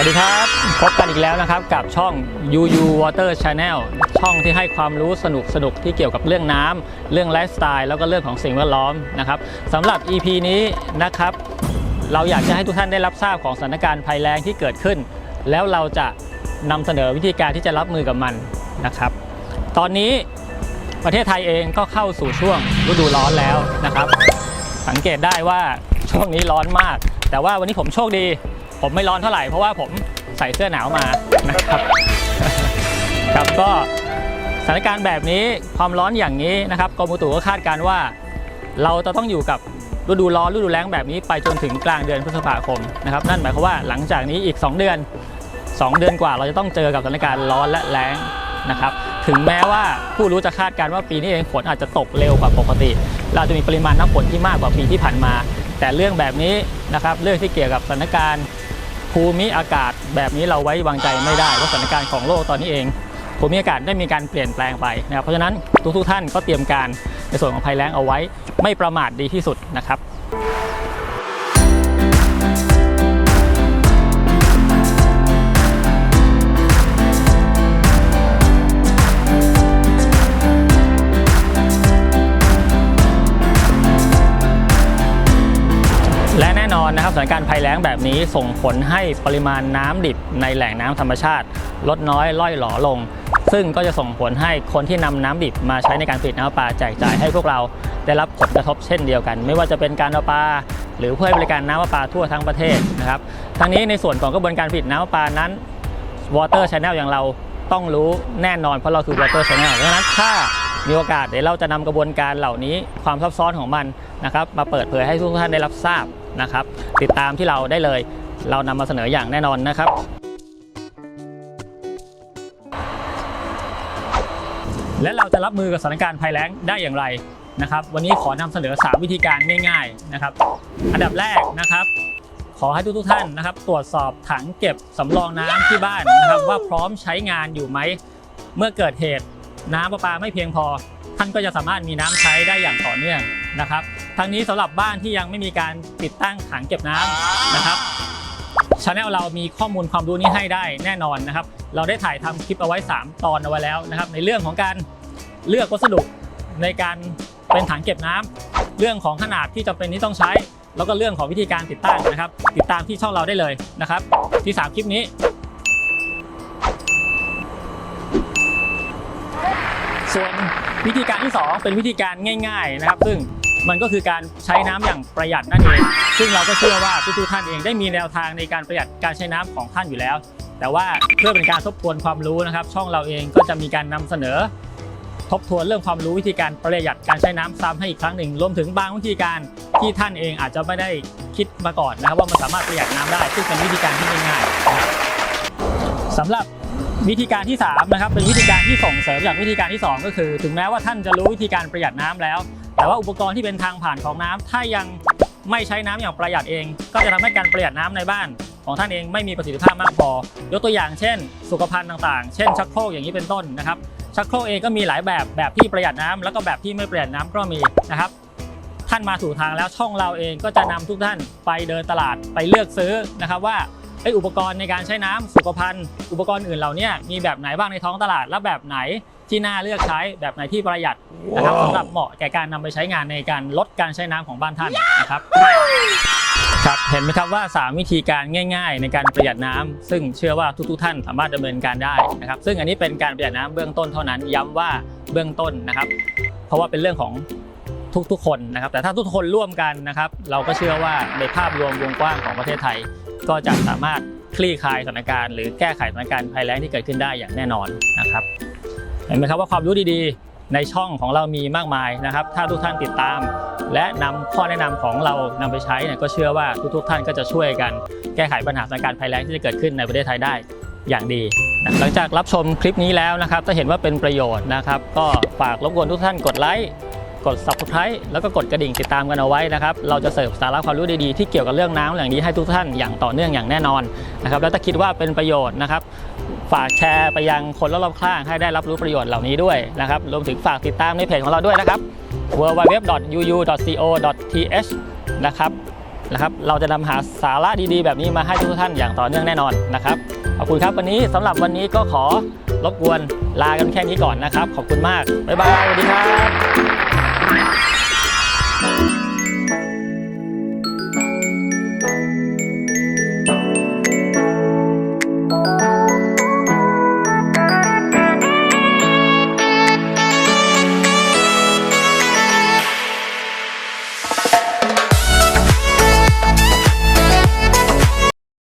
สวัสดีครับ พบกันอีกแล้วนะครับกับช่อง UU Water Channel ช่องที่ให้ความรู้สนุกสนุกที่เกี่ยวกับเรื่องน้ำเรื่องไลฟ์สไตล์แล้วก็เรื่องของสิ่งแวดล้อมนะครับสำหรับ EP นี้นะครับ เราอยากจะให้ทุกท่านได้รับทราบของสถานการณ์ภัยแล้งที่เกิดขึ้น แล้วเราจะนำเสนอวิธีการที่จะรับมือกับมันนะครับ ตอนนี้ประเทศไทยเองก็เข้าสู่ช่วงฤดูร้อนแล้วนะครับ สังเกตได้ว่าช่วงนี้ร้อนมาก แต่ว่าวันนี้ผมโชคดี ผมไม่ร้อนเท่าไหร่เพราะว่าผมใส่เสื้อหนาวมานะครับครับก็สถานการณ์แบบนี้ความร้อนอย่างนี้นะครับกรมอุตุก็คาดการณ์ว่า เราจะต้องอยู่กับฤดูร้อนฤดูแล้งแบบนี้ไปจนถึงกลางเดือนพฤษภาคมนะครับนั่นหมายความว่าหลังจากนี้อีก 2 เดือน 2 เดือนกว่าเราจะต้องเจอกับสถานการณ์ร้อนและแล้งนะครับถึงแม้ว่าผู้รู้จะคาดการณ์ว่าปีนี้เองฝนอาจจะตกเร็วกว่าปกติ เราจะมีปริมาณน้ำฝนที่มากกว่าปีที่ผ่านมา แต่เรื่องแบบนี้นะครับเรื่องที่เกี่ยวกับสถานการณ์ ภูมิอากาศแบบนี้เราไว้วางใจไม่ได้เพราะสถานการณ์ของโลกตอนนี้เองภูมิอากาศได้มีการเปลี่ยนแปลงไปนะครับเพราะฉะนั้นทุกๆท่านก็เตรียมการในส่วนของภัยแล้งเอาไว้ ไม่ประมาทดีที่สุดนะครับ สถานการณ์ภัยแล้งแบบนี้ส่งผลให้ปริมาณน้ำดิบในแหล่งน้ำธรรมชาติ ลดน้อยล่อยหลอลง ซึ่งก็จะส่งผลให้คนที่นำน้ำดิบมาใช้ในการผลิตน้ำประปาแจกจ่ายให้พวกเราได้รับผลกระทบเช่นเดียวกัน ไม่ว่าจะเป็นการประปลาหรือผู้ใหบริการน้ำประปาทั่วทั้งประเทศนะครับทั้งนี้ในส่วนของกระบวนการผลิตน้ำประปานั้น Water Channel อย่างเราต้องรู้แน่นอนเพราะเราคือ Water Channel เพราะฉะนั้นถ้ามีโอกาสเดี๋ยวเราจะนำกระบวนการเหล่านี้ความซับซ้อนของมันนะครับมาเปิดเผยให้ทุกท่านได้รับทราบ นะครับ ติดตามที่เราได้เลย เรานำมาเสนออย่างแน่นอนนะครับและเราจะรับมือกับสถานการณ์ภัยแล้งได้อย่างไรนะครับ วันนี้ขอนำเสนอ 3 วิธีการง่าย ๆนะครับ อันดับแรกนะครับ ขอให้ทุกๆท่านนะครับ ตรวจสอบถังเก็บสำรองน้ำที่บ้านนะครับ ว่าพร้อมใช้งานอยู่ไหม เมื่อเกิดเหตุน้ำประปาไม่เพียงพอ ท่านก็จะสามารถมีน้ำใช้ได้อย่างต่อเนื่อง นะครับทั้งนี้สำหรับบ้านที่ยังไม่มีการติดตั้งถังเก็บน้ำนะครับชาแนลเรามีข้อมูลความรู้นี้ให้ได้แน่นอนนะครับ เราได้ถ่ายทำคลิปเอาไว้ 3 ตอนเอาไว้แล้วนะครับ ในเรื่องของการเลือกวัสดุในการเป็นถังเก็บน้ำเรื่องของขนาดที่จำเป็นที่ต้องใช้ แล้วก็เรื่องของวิธีการติดตั้งนะครับ ติดตามที่ช่องเราได้เลยนะครับ ที่ 3 คลิปนี้ ส่วนวิธีการที่ 2 เป็นวิธีการง่าย ๆ นะครับ ซึ่ง มันก็คือการใช้น้ำอย่างประหยัดนั่นเอง ซึ่งเราก็เชื่อว่าทุกๆท่านเองได้มีแนวทางในการประหยัดการใช้น้ำของท่านอยู่แล้ว แต่ว่าเพื่อเป็นการทบทวนความรู้นะครับ ช่องเราเองก็จะมีการนำเสนอ ทบทวนเรื่องความรู้วิธีการประหยัดการใช้น้ำซ้ำให้อีกครั้งหนึ่ง รวมถึงบางวิธีการที่ท่านเองอาจจะไม่ได้คิดมาก่อนนะครับว่ามันสามารถประหยัดน้ำได้ ซึ่งเป็นวิธีการที่ง่ายๆสำหรับวิธีการที่3นะครับเป็นวิธีการที่ส่งเสริมจากวิธีการที่ 2 ก็คือ ถึงแม้ว่าท่านจะรู้วิธีการประหยัดน้ำแล้ว แต่ว่าอุปกรณ์ที่เป็นทางผ่านของน้ำถ้ายังไม่ใช้น้ำอย่างประหยัดเอง ก็จะทำให้การประหยัดน้ำในบ้าน ของท่านเองไม่มีประสิทธิภาพมากพอ ยกตัวอย่างเช่น สุขภัณฑ์ต่างๆ เช่นชักโครกอย่างนี้เป็นต้นนะครับชักโครกเองก็มีหลายแบบแบบที่ประหยัดน้ำแล้วก็แบบที่ไม่ประหยัดน้ำก็มีนะครับท่านมาถูกทางแล้วช่องเราเองก็จะนำทุกท่านไปเดินตลาดไปเลือกซื้อนะครับว่า ไอยอุปกรณ์ในการใช้น้ำสุขภัณฑ์ อุปกรณ์อื่นเหล่านี้มีแบบไหนบ้างในท้องตลาด และแบบไหนที่น่าเลือกใช้แบบไหนที่ประหยัดนะครับสำหรับเหมาะแก่การนำไปใช้งานในการลดการใช้น้ำของบ้านท่านนะครับครับเห็นไหมครับว่า 3 วิธีการง่าย ๆ ในการประหยัดน้ำซึ่งเชื่อว่าทุกๆ ท่านสามารถดำเนินการได้นะครับ ซึ่งอันนี้เป็นการประหยัดน้ำเบื้องต้นเท่านั้น ย้ำว่าเบื้องต้นนะครับ เพราะว่าเป็นเรื่องของทุกๆ คนนะครับ แต่ถ้าทุกคนร่วมกันนะครับ เราก็เชื่อว่าในภาพรวมวงกว้างของประเทศไทย ก็จะสามารถคลี่คลายสถานการณ์หรือแก้ไขสถานการณ์ภัยแล้งที่เกิดขึ้นได้อย่างแน่นอนนะครับ เห็นไหมครับว่าความรู้ดีๆ ในช่องของเรามีมากมายนะครับ ถ้าทุกท่านติดตาม และนำข้อแนะนำของเรานำไปใช้เนี่ยก็เชื่อว่าทุก ๆ ท่านก็จะช่วยกันแก้ไขปัญหาสถานการณ์ภัยแล้งที่จะเกิดขึ้นในประเทศไทยได้อย่างดีนะหลังจากรับชมคลิปนี้แล้วนะครับถ้าเห็นว่าเป็นประโยชน์นะครับ ก็ฝากรบกวนทุกท่านกดไลค์ กด subscribe แล้วก็กดกระดิ่งติดตามกันเอาไว้นะครับ เราจะเสิร์ฟสาระความรู้ดีๆที่เกี่ยวกับเรื่องน้ำอย่างนี้ให้ทุกท่านอย่างต่อเนื่องอย่างแน่นอนนะครับแล้วถ้าคิดว่าเป็นประโยชน์นะครับฝากแชร์ไปยังคนรอบๆข้างให้ได้รับรู้ประโยชน์เหล่านี้ด้วยนะครับรวมถึงฝากติดตามในเพจของเราด้วยนะครับ www.uu.co.th นะครับนะครับเราจะนำหาสาระดีๆ แบบนี้มาให้ทุกท่านอย่างต่อเนื่องแน่นอนนะครับขอบคุณครับวันนี้สำหรับวันนี้ก็ขอรบกวนลากันแค่นี้ก่อนนะครับ ขอบคุณมาก บ๊ายบายสวัสดีครับ